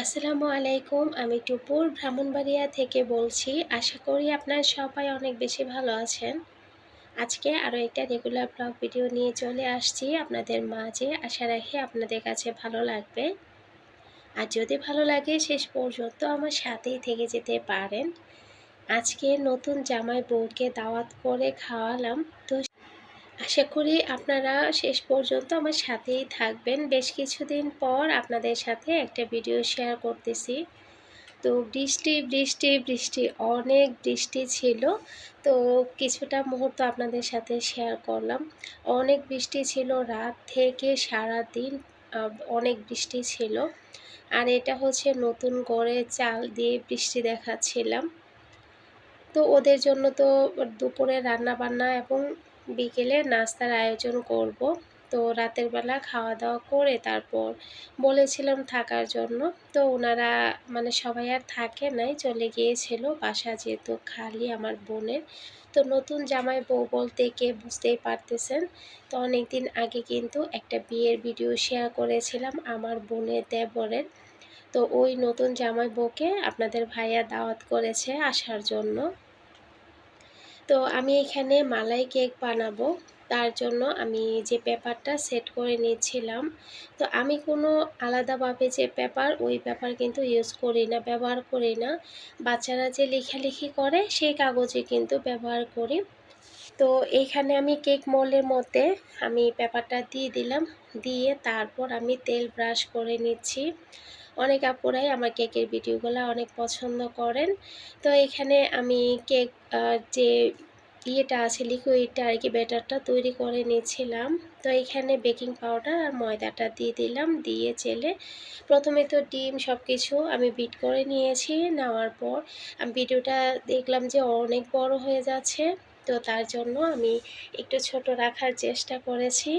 আসসালামু আলাইকুম, আমি টুপুর ব্রাহ্মণবাড়িয়া থেকে বলছি। আশা করি আপনার সবাই অনেক বেশি ভালো আছেন। আজকে আরও একটা রেগুলার ব্লগ ভিডিও নিয়ে চলে আসছি আপনাদের মাঝে। আশা রাখি আপনাদের কাছে ভালো লাগবে। আর যদি ভালো লাগে, শেষ পর্যন্ত আমার সাথেই থেকে যেতে পারেন। আজকে নতুন জামাই বউকে দাওয়াত করে খাওয়ালাম। তো আশা করি আপনারা শেষ পর্যন্ত আমার সাথেই থাকবেন। বেশ কিছুদিন পর আপনাদের সাথে একটা ভিডিও শেয়ার করতেছি। তো বৃষ্টি বৃষ্টি বৃষ্টি, অনেক বৃষ্টি ছিল। তো কিছুটা মুহূর্ত আপনাদের সাথে শেয়ার করলাম। অনেক বৃষ্টি ছিল রাত থেকে সারা দিন অনেক বৃষ্টি ছিল। আর এটা হচ্ছে নতুন করে চাল দিয়ে বৃষ্টি দেখাচ্ছিলাম। তো ওদের জন্য তো দুপুরে রান্না বান্না এবং বিকেলে নাস্তার আয়োজন করব। তো রাতের বেলা খাওয়া দাওয়া করে তারপর বলেছিলাম থাকার জন্য। তো ওনারা মানে সবাই আর থাকে নাই, চলে গিয়েছিল বাসা যেহেতু খালি আমার বোনের। তো নতুন জামাই বউ বলতে কে বুঝতেই পারতেছেন। তো অনেক দিন আগে কিন্তু একটা বিয়ের ভিডিও শেয়ার করেছিলাম আমার বোনের দেবরের। তো ওই নতুন জামাই বউকে আপনাদের ভাইয়া দাওয়াত করেছে আসার জন্য। তো আমি এখানে মালাই কেক বানাবো। তার জন্য আমি যে পেপারটা সেট করে নিচ্ছিলাম তো আমি কোনো আলাদাভাবে যে পেপার, ওই পেপার কিন্তু ইউজ করি না, ব্যবহার করি না। বাচ্চারা যে লেখালেখি করে, সেই কাগজে কিন্তু ব্যবহার করি। তো এইখানে আমি কেক মোলের মধ্যে আমি পেপারটা দিয়ে দিলাম। দিয়ে তারপর আমি তেল ব্রাশ করে নিচ্ছি। অনেক আপুরাই আমার কেকের ভিডিওগুলো অনেক পছন্দ করেন। তো এখানে আমি কেক যে ইয়েটা আছে লিকুইডটা আর কি, ব্যাটারটা তৈরি করে নিয়েছিলাম। তো এখানে বেকিং পাউডার আর ময়দাটা দিয়ে দিলাম, দিয়ে চেলে প্রথমে তো ডিম সব কিছু আমি বিট করে নিয়েছি, নেওয়ার পর আমি ভিডিওটা দেখলাম যে অনেক বড় হয়ে যাচ্ছে। তো তার জন্য আমি একটু ছোট রাখার চেষ্টা করেছি।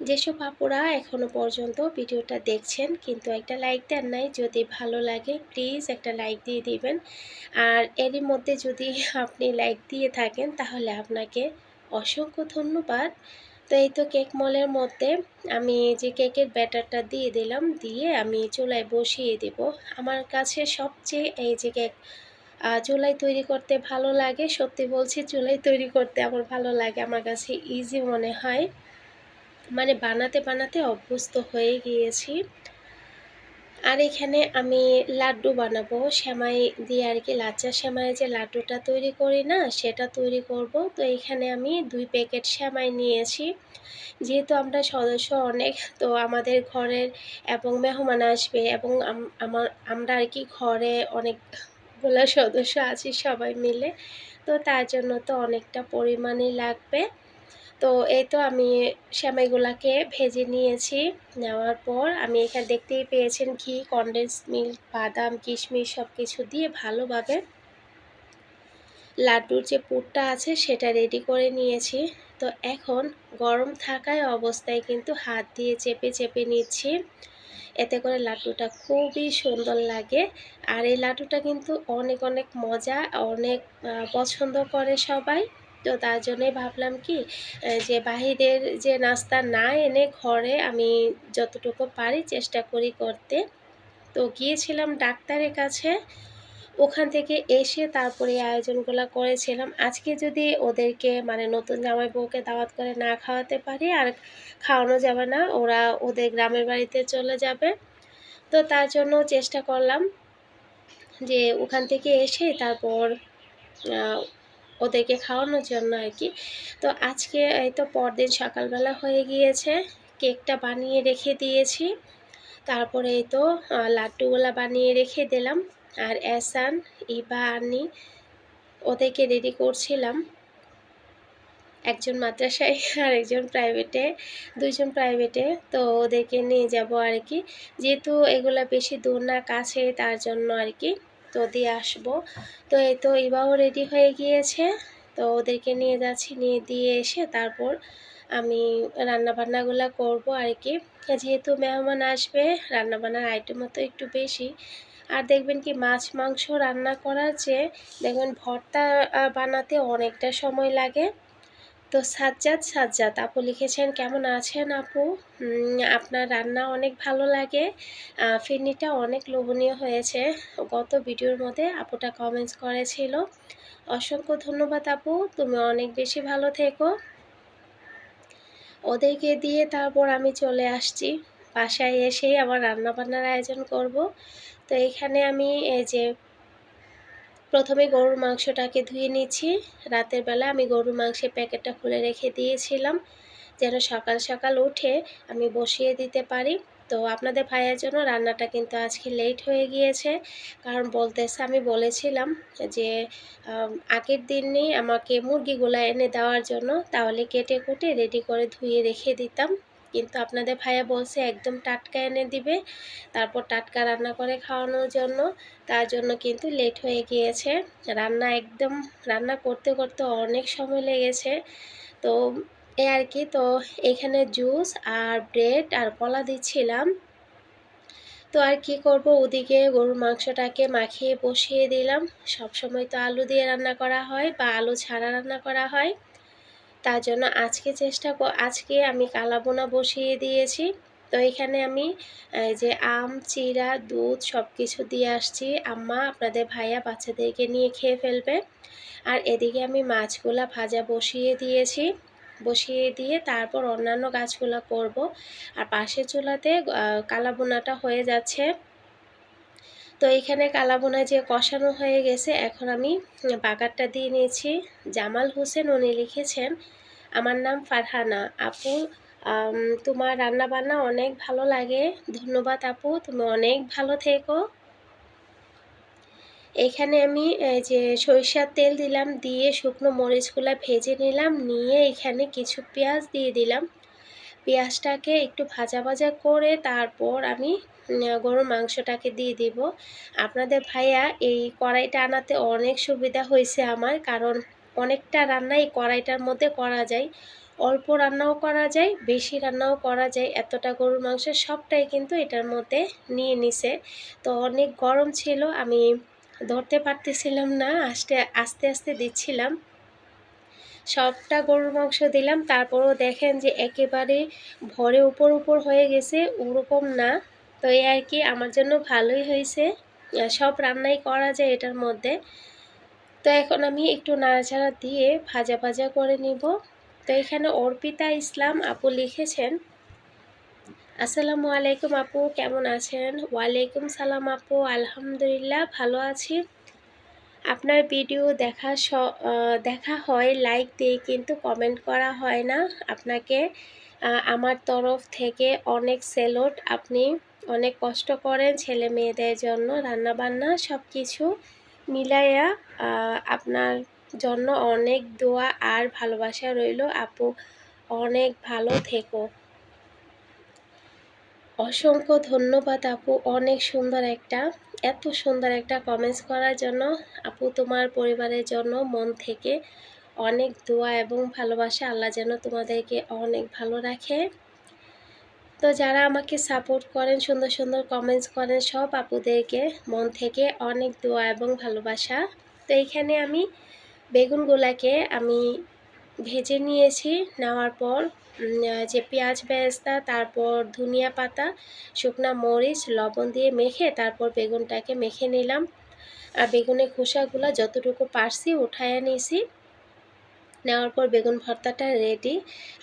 যেসব আপুরা এখনও পর্যন্ত ভিডিওটা দেখছেন, কিন্তু একটা লাইক দেন নাই, যদি ভালো লাগে প্লিজ একটা লাইক দিয়ে দিবেন। আর এরই মধ্যে যদি আপনি লাইক দিয়ে থাকেন, তাহলে আপনাকে অসংখ্য ধন্যবাদ। তো এই তো কেক মলের মধ্যে আমি যে কেকের ব্যাটারটা দিয়ে দিলাম, দিয়ে আমি চুলায় বসিয়ে দেব। আমার কাছে সবচেয়ে এই যে কেক চুলাই তৈরি করতে ভালো লাগে। সত্যি বলছি, চুলাই তৈরি করতে আমার ভালো লাগে। আমার কাছে ইজি মনে হয়। মানে বানাতে বানাতে অভ্যস্ত হয়ে গিয়েছি। আর এখানে আমি লাড্ডু বানাবো। সেমাই দিয়ে আর কি লাচ্চা সেমাই যে লাড্ডুটা তৈরি করি না, সেটা তৈরি করব। তো এখানে আমি দুই প্যাকেট সেমাই নিয়েছি। যেহেতু আমরা সদস্য অনেক, তো আমাদের ঘরের এবং মেহমান আসবে এবং আমার আমরা আর কি ঘরে অনেকগুলো সদস্য আছি সবাই মিলে। তো তার জন্য তো অনেকটা পরিমাণই লাগবে। তো এই তো আমি সেমাইগুলাকে ভেজে নিয়েছি, নেওয়ার পর আমি এখানে দেখতেই পেয়েছেন ঘি কনডেন্স মিল্ক বাদাম, কিশমিশ সব কিছু দিয়ে ভালোভাবে লাড্ডুর যে পুরটা আছে সেটা রেডি করে নিয়েছি। তো এখন গরম থাকায় অবস্থায় কিন্তু হাত দিয়ে চেপে চেপে নিচ্ছি। এতে করে লাড্ডুটা খুবই সুন্দর লাগে। আর এই লাড্ডুটা কিন্তু অনেক অনেক মজা, অনেক পছন্দ করে সবাই। তো তার জন্যই ভাবলাম কি যে বাহিরের যে নাস্তা না এনে ঘরে আমি যতটুকু পারি চেষ্টা করি করতে। তো গিয়েছিলাম ডাক্তারের কাছে। ওখান থেকে এসে তারপরে আয়োজনগুলো করেছিলাম। আজকে যদি ওদেরকে মানে নতুন জামাই বউকে দাওয়াত করে না খাওয়াতে পারি আর খাওয়ানো যাবে না, ওরা ওদের গ্রামের বাড়িতে চলে যাবে। তো তার জন্য চেষ্টা করলাম যে ওখান থেকে এসে তারপর ওদেরকে খাওয়ানোর জন্য আর কি। তো আজকে এই তো পরদিন সকালবেলা হয়ে গিয়েছে, কেকটা বানিয়ে রেখে দিয়েছি। তারপরে এই তো লাড্ডুগুলা বানিয়ে রেখে দিলাম। আর এসান, ইবা আনি ওদেরকে রেডি করছিলাম। একজন মাদ্রাসায় আর একজন প্রাইভেটে দুইজন প্রাইভেটে তো ওদেরকে নিয়ে যাব আর কি। যেহেতু এগুলা বেশি দূর না কাছে তার জন্য আর কি। তো দিয়ে আসব। তো এই তো এবারও রেডি হয়ে গিয়েছে। তো ওদেরকে নিয়ে যাচ্ছি, নিয়ে দিয়ে এসে তারপর আমি রান্নাবান্নাগুলো করব আর কি। যেহেতু মেহমান আসবে, রান্নাবান্নার আইটেমও তো একটু বেশি। আর দেখবেন কি, মাছ, মাংস রান্না করার চেয়ে দেখবেন ভর্তা বানাতে অনেকটা সময় লাগে। তো সাজ্জাদ সাজ্জাদ, আপু লিখেছেন, কেমন আছেন আপু? আপনার রান্না অনেক ভালো লাগে। ফিরনিটা অনেক লোভনীয় হয়েছে। গত ভিডিওর মধ্যে আপুটা কমেন্টস করেছিল। অসংখ্য ধন্যবাদ আপু, তুমি অনেক বেশি ভালো থেকো। ওদেরকে দিয়ে তারপর আমি চলে আসছি। বাসায় এসেই আবার রান্না বান্নার আয়োজন করব। তো এখানে আমি এই যে প্রথমে গরুর মাংসটাকে ধুয়ে নিচ্ছি। রাতের বেলা আমি গরুর মাংসের প্যাকেটটা খুলে রেখে দিয়েছিলাম। যেন সকাল সকাল উঠে আমি বসিয়ে দিতে পারি। তো আপনাদের ভাইয়ের জন্য রান্নাটা কিন্তু আজকে লেট হয়ে গিয়েছে। কারণ বলতেছে, আমি বলেছিলাম যে আগের দিনই আমাকে মুরগিগুলো এনে দেওয়ার জন্য। তাহলে কেটে কুটে রেডি করে ধুয়ে রেখে দিতাম। কিন্তু আপনাদের ভাইয়া বলছে একদম টাটকা এনে দিবে, তারপর টাটকা রান্না করে খাওয়ানোর জন্য, তার জন্য কিন্তু লেট হয়ে গিয়েছে। রান্না একদম, রান্না করতে করতে অনেক সময় লেগেছে। তো এ আর কি, তো এখানে জুস আর ব্রেড আর কলা দিচ্ছিলাম। তো আর কি করব, ওদিকে গরুর মাংসটাকে মাখিয়ে বসিয়ে দিলাম। সব সময় তো আলু দিয়ে রান্না করা হয় বা আলু ছাড়া রান্না করা হয়। তার জন্য আজকে চেষ্টা আজকে আমি কালাবোনা বসিয়ে দিয়েছি। তো এখানে আমি যে আম, চিরা, দুধ সব কিছু দিয়ে আসছি। আম্মা আপনাদের ভাইয়া বাচ্চাদেরকে নিয়ে খেয়ে ফেলবে। আর এদিকে আমি মাছগুলা ভাজা বসিয়ে দিয়েছি। বসিয়ে দিয়ে তারপর অন্যান্য গাছগুলো করব। আর পাশের চুলাতে কালাবোনাটা হয়ে যাচ্ছে। তো এইখানে কালাবোনা যে কষানো হয়ে গেছে, এখন আমি বাগারটা দিয়ে নিয়েছি। জামাল হোসেন উনি লিখেছেন, আমার নাম ফারহানা। আপু তোমার রান্না বান্না অনেক ভালো লাগে। ধন্যবাদ আপু, তুমি অনেক ভালো থেকো। এখানে আমি যে সরিষার তেল দিলাম, দিয়ে শুকনো মরিচগুলো ভেজে নিলাম, নিয়ে এখানে কিছু পেঁয়াজ দিয়ে দিলাম। পেঁয়াজটাকে একটু ভাজা ভাজা করে তারপর আমি গরুর মাংসটাকে দিয়ে দিব। আপনাদের ভাইয়া এই কড়াইটা আনাতে অনেক সুবিধা হয়েছে আমার, কারণ অনেকটা রান্না এই কড়াইটার মধ্যে করা যায়। অল্প রান্নাও করা যায়, বেশি রান্নাও করা যায়। এতটা গরুর মাংস সবটাই কিন্তু এটার মধ্যে নিয়ে নিছে। তো অনেক গরম ছিল, আমি ধরতে পারতেছিলাম না আস্তে আস্তে আস্তে দিচ্ছিলাম। সবটা গরুর মাংস দিলাম। তারপরও দেখেন যে একেবারে ভরে উপর উপর হয়ে গেছে, ওরকম না। তো এই আর কি, আমার জন্য ভালোই হয়েছে। সব রান্নাই করা যায় এটার মধ্যে। তো এখন আমি একটু নাড়াচাড়া দিয়ে ভাজা ভাজা করে নিব। তো এখানে অর্পিতা ইসলাম আপু লিখেছেন, আসসালামু আলাইকুম আপু, কেমন আছেন? ওয়ালাইকুম সালাম আপু, আলহামদুলিল্লাহ, ভালো আছি। আপনার ভিডিও দেখা স- দেখা হয় লাইক দিয়ে কিন্তু কমেন্ট করা হয় না। আপনাকে আমার তরফ থেকে অনেক সেলোট আপনি অনেক কষ্ট করেন ছেলে মেয়েদের জন্য রান্না বান্না সব কিছু মিলাইয়া আপনার জন্য অনেক দোয়া আর ভালোবাসা রইল। আপু, অনেক ভালো থেকো। অসংখ্য ধন্যবাদ আপু, অনেক সুন্দর একটা এত সুন্দর একটা কমেন্টস করার জন্য আপু তোমার পরিবারের জন্য মন থেকে অনেক দোয়া এবং ভালোবাসা। আল্লাহ যেন তোমাদেরকে অনেক ভালো রাখে। তো যারা আমাকে সাপোর্ট করেন, সুন্দর সুন্দর কমেন্টস করেন, সব আপুদেরকে মন থেকে অনেক দোয়া এবং ভালোবাসা। তো এইখানে আমি বেগুনগুলাকে আমি ভেজে নিয়েছি, নেওয়ার পর যে পেঁয়াজ বেরেস্তা, তারপর ধনিয়া পাতা, শুকনা মরিচ, লবণ দিয়ে মেখে তারপর বেগুনটাকে মেখে নিলাম। আর বেগুনের খোসাগুলো যতটুকু পারছি উঠায় নিয়েছি নেওয়ার পর বেগুন ভর্তাটা রেডি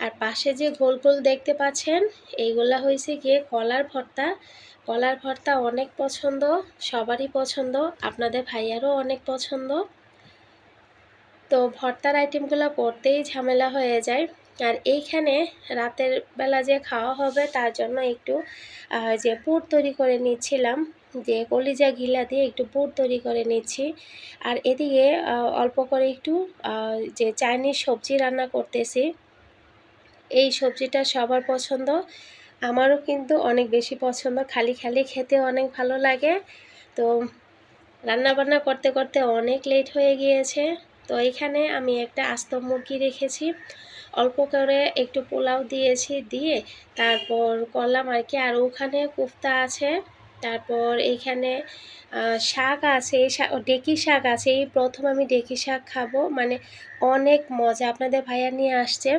আর পাশে যে গোল গোল দেখতে পাচ্ছেন, এইগুলা হয়েছে গিয়ে কলার ভর্তা। কলার ভর্তা অনেক পছন্দ, সবারই পছন্দ, আপনাদের ভাইয়ারও অনেক পছন্দ। তো ভর্তার আইটেমগুলো করতেই ঝামেলা হয়ে যায়। আর এইখানে রাতের বেলা যে খাওয়া হবে তার জন্য একটু যে পুর তৈরি করে নিচ্ছিলাম, যে কলিজা ঘিলা দিয়ে একটু পুর তৈরি করে নিচ্ছি। আর এদিকে অল্প করে একটু যে চাইনিজ সবজি রান্না করতেছি। এই সবজিটা সবার পছন্দ। আমারও কিন্তু অনেক বেশি পছন্দ। খালি খালি খেতে অনেক ভালো লাগে। তো রান্না বান্না করতে করতে অনেক লেট হয়ে গিয়েছে। তো এখানে আমি একটা আস্ত মুরগি রেখেছি। অল্প করে একটু পোলাও দিয়েছি, দিয়ে তারপর করলাম আর কি আর ওখানে কোফতা আছে। তারপর এইখানে শাক আছে, এই শাক ডেকি শাক আছে, এই প্রথম আমি ডেকি শাক খাব। মানে অনেক মজা, আপনাদের ভাইয়া নিয়ে আসছে।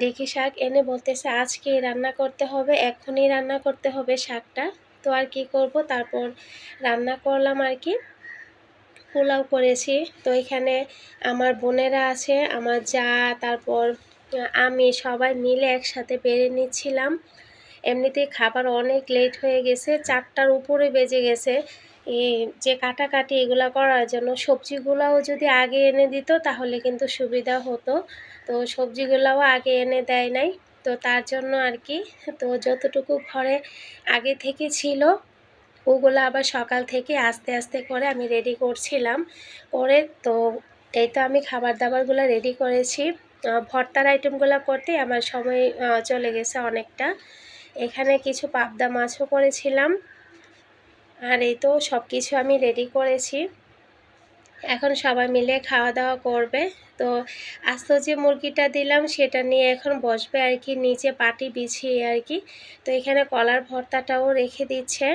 ডেকি শাক এনে বলতেছে আজকেই রান্না করতে হবে, এখনই রান্না করতে হবে শাকটা। তো আর কি করব? তারপর রান্না করলাম আর কি। পোলাও করেছি। তো এখানে আমার বোনেরা আছে, আমার যা, তারপর আমি সবাই মিলে একসাথে বেড়ে নিচ্ছিলাম। এমনিতেই খাবার অনেক লেট হয়ে গেছে, চারটার উপরে বেজে গেছে। এই যে কাটাকাটি এগুলো করার জন্য সবজিগুলোও যদি আগে এনে দিত তাহলে কিন্তু সুবিধা হতো। তো সবজিগুলোও আগে এনে দেয় নাই। তো তার জন্য আর কি, তো যতটুকু ঘরে আগে থেকে ছিল, ওগুলো আবার সকাল থেকে আস্তে আস্তে করে আমি রেডি করছিলাম। করে তো এই তো আমি খাবার দাবারগুলো রেডি করেছি। ভর্তার আইটেমগুলো করতে আমার সময় চলে গেছে অনেকটা। এখানে কিছু পাবদা মাছও করেছিলাম। আর এই তো সব কিছু আমি রেডি করেছি। এখন সবাই মিলে খাওয়া দাওয়া করবে। তো আস্ত যে মুরগিটা দিলাম, সেটা নিয়ে এখন বসবে আর কি, নিচে পাটি বিছিয়ে আর কি। তো এখানে কলার ভর্তাটাও রেখে দিচ্ছে।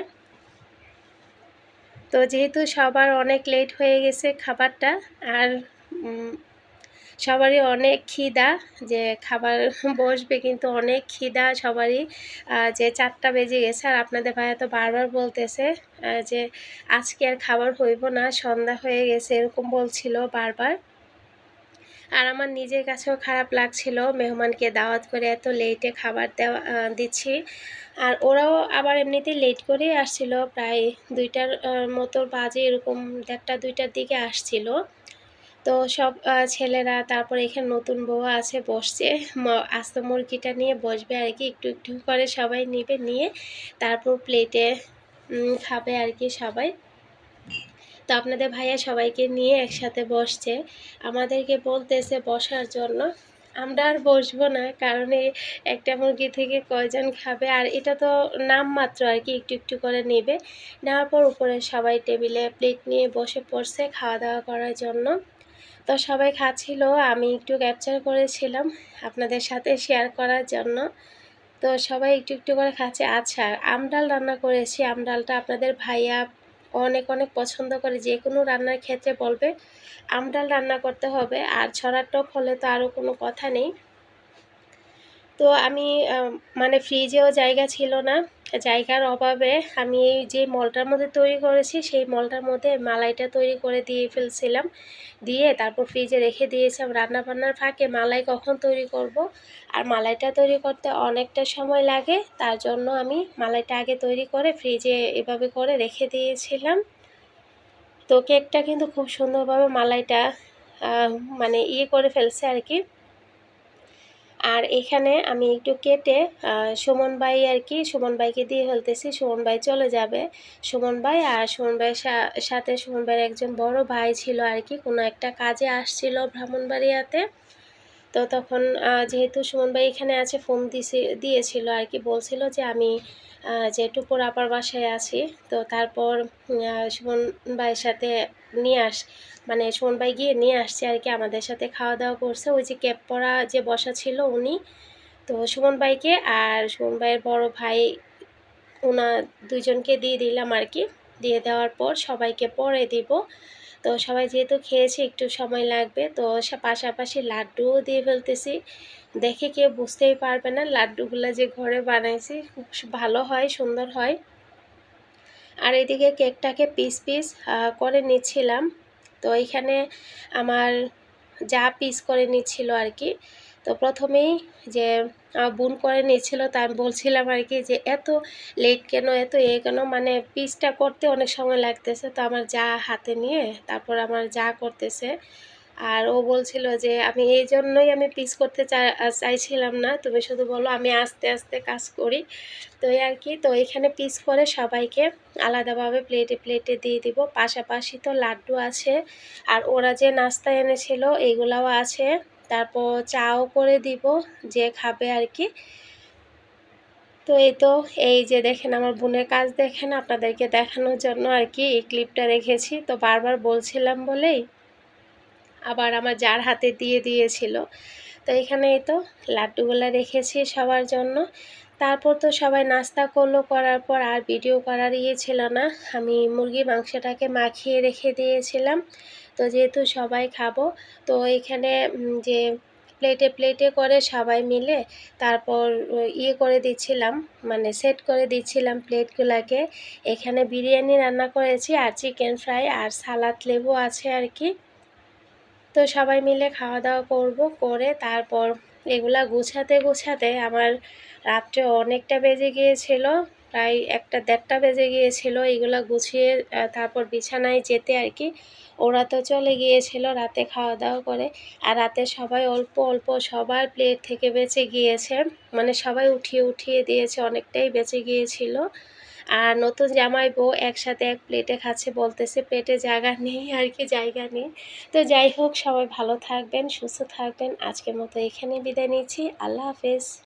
তো যেহেতু সবার অনেক লেট হয়ে গেছে খাবারটা, আর সবারই অনেক খিদা, যে খাবার বসবে কিন্তু অনেক খিদা সবারই। যে চারটা বেজে গেছে আর আপনাদের ভাইয়া তো বারবার বলতেছে যে আজকে আর খাবার হইব না, সন্ধ্যা হয়ে গেছে, এরকম বলছিল বারবার। আর আমার নিজের কাছেও খারাপ লাগছিল, মেহমানকে দাওয়াত করে এত লেটে খাবার দেওয়া দিচ্ছি। আর ওরাও আবার এমনিতেই লেট করেই আসছিল, প্রায় দুইটার মতো বাজে এরকম দেড়টা দুইটার দিকে আসছিল। তো সব ছেলেরা, তারপর এখানে নতুন বউ আছে, বসছে। আস্ত মুরগিটা নিয়ে বসবে আর কি, একটু একটু করে সবাই নিবে, নিয়ে তারপর প্লেটে খাবে আর কি সবাই। তো আপনাদের ভাইয়া সবাইকে নিয়ে একসাথে বসছে। আমাদেরকে বলতেছে বসার জন্য। আমরা আর বসবো না, কারণ একটা মুরগি থেকে কয়জন খাবে, আর এটা তো নামমাত্র আর কি, একটু একটু করে নেবে। নেওয়ার পর উপরে সবাই টেবিলে প্লেট নিয়ে বসে পড়ছে খাওয়া দাওয়া করার জন্য। তো সবাই খাচ্ছিল, আমি একটু ক্যাপচার করেছিলাম আপনাদের সাথে শেয়ার করার জন্য। তো সবাই একটু একটু করে খাচ্ছে। আচ্ছা আমডাল রান্না করেছি। আমডালটা আপনাদের ভাইয়া অনেক অনেক পছন্দ করে। যে কোনো রান্নার ক্ষেত্রে বলবে আমডাল রান্না করতে হবে। আর ছড়ার টক হলে তো আরও কোনো কথা নেই। তো আমি মানে ফ্রিজেও জায়গা ছিল না। জায়গার অভাবে আমি এই যে মলটার মধ্যে তৈরি করেছি, সেই মলটার মধ্যে মালাইটা তৈরি করে দিয়ে ফেলছিলাম। দিয়ে তারপর ফ্রিজে রেখে দিয়েছিলাম। রান্না বান্নার ফাঁকে মালাই কখন তৈরি করব? আর মালাইটা তৈরি করতে অনেকটা সময় লাগে, তার জন্য আমি মালাইটা আগে তৈরি করে ফ্রিজে এভাবে করে রেখে দিয়েছিলাম। তো কেকটা কিন্তু খুব সুন্দরভাবে মালাইটা মানে ইয়ে করে ফেলছে আর কি। আর এখানে আমি একটু কেটে সুমন ভাই আর কি, সুমন ভাইকে দিয়ে ফেলতেছি। সুমন ভাই চলে যাবে। সুমন ভাই আর সুমন ভাইয়ের সাথে সুমন ভাইয়ের একজন বড় ভাই ছিল আর কি। কোনো একটা কাজে আসছিল ব্রাহ্মণবাড়িয়াতে। তো তখন যেহেতু সুমন ভাই এখানে আছে, ফোন দিছে, দিয়েছিল আর কি, বলছিল যে আমি যে টুপুর আপার বাসায় আছি, তো তারপর সুমন ভাইয়ের সাথে নিয়ে আস মানে সুমন ভাই গিয়ে নিয়ে আসছে আর কি, আমাদের সাথে খাওয়া দাওয়া করছে, ওই যে ক্যাপ পরা যে বসা ছিল উনি, তো সুমন ভাইকে আর সুমন ভাইয়ের বড় ভাই ওনা দুজনকে দিয়ে দিলাম আর কি, দিয়ে দেওয়ার পর সবাইকে পরে দিব তো সবাই যেহেতু খেয়েছে, একটু সময় লাগবে। তো পাশাপাশি লাড্ডুও দিয়ে ফেলতেছি। দেখে কেউ বুঝতেই পারবে না লাড্ডুগুলো যে ঘরে বানাইছি, খুব ভালো হয়, সুন্দর হয়। আর এদিকে কেকটাকে পিস পিস করে নিচ্ছিলাম। তো এইখানে আমার যা পিস করে নিচ্ছিল আর কি তো প্রথমেই যে আহ, বোন করে নিচ্ছিল তা আমি বলছিলাম আর কি যে এত লেট কেন এত এ কেন? মানে পিসটা করতে অনেক সময় লাগতেছে তো আমার যা হাতে নিয়ে তারপর আমার যা করতেছে। আর ও বলছিল যে আমি এই জন্যই আমি পিস করতে চাইছিলাম না তুমি শুধু বলো আমি আস্তে আস্তে কাজ করি। তো আর কি তো এখানে পিস করে সবাইকে আলাদাভাবে প্লেটে প্লেটে দিয়ে দিব। পাশাপাশি তো লাড্ডু আছে আর ওরা যে নাস্তা এনেছিল এগুলাও আছে। তারপর চাও করে দিব, যে খাবে আর কি তো এই তো, এই যে দেখেন আমার বোনের কাজ দেখেন, আপনাদেরকে দেখানোর জন্য আর কি এই ক্লিপটা রেখেছি। তো বারবার বলছিলাম বলেই আবার আমার যার হাতে দিয়ে দিয়েছিল। তো এখানে এই তো, লাড্ডুগুলো রেখেছি সবার জন্য। তারপর তো সবাই নাস্তা করল, করার পর আর ভিডিও করার ইয়ে ছিল না। আমি মুরগি মাংসটাকে মাখিয়ে রেখে দিয়েছিলাম। তো যেহেতু সবাই খাব, তো এখানে যে প্লেটে প্লেটে করে সবাই মিলে তারপর ইয়ে করে দিচ্ছিলাম মানে সেট করে দিচ্ছিলাম প্লেটগুলোকে এখানে বিরিয়ানি রান্না করেছি আর চিকেন ফ্রাই আর সালাদ লেবু আছে আর কি। তো সবাই মিলে খাওয়া দাওয়া করব, করে তারপর এগুলা গুছাতে গুছাতে আমার রাত্রে অনেকটা বেজে গিয়েছিল। প্রায় একটা দেড়টা বেজে গিয়েছিল এগুলো গুছিয়ে তারপর বিছানায় যেতে আর কি। ওরা তো চলে গিয়েছিল রাতে খাওয়া দাওয়া করে। আর রাতে সবাই অল্প অল্প সবার প্লেট থেকে বেঁচে গিয়েছে। মানে সবাই উঠিয়ে উঠিয়ে দিয়েছে, অনেকটাই বেঁচে গিয়েছিল। আর নতুন জামাই বউ একসাথে এক প্লেটে খাচ্ছে বলতেছে, পেটে জায়গা নেই আর কি, জায়গা নেই। তো যাই হোক, সবাই ভালো থাকবেন, সুস্থ থাকবেন। আজকের মতো এখানেই বিদায় নিচ্ছি। আল্লাহ হাফেজ।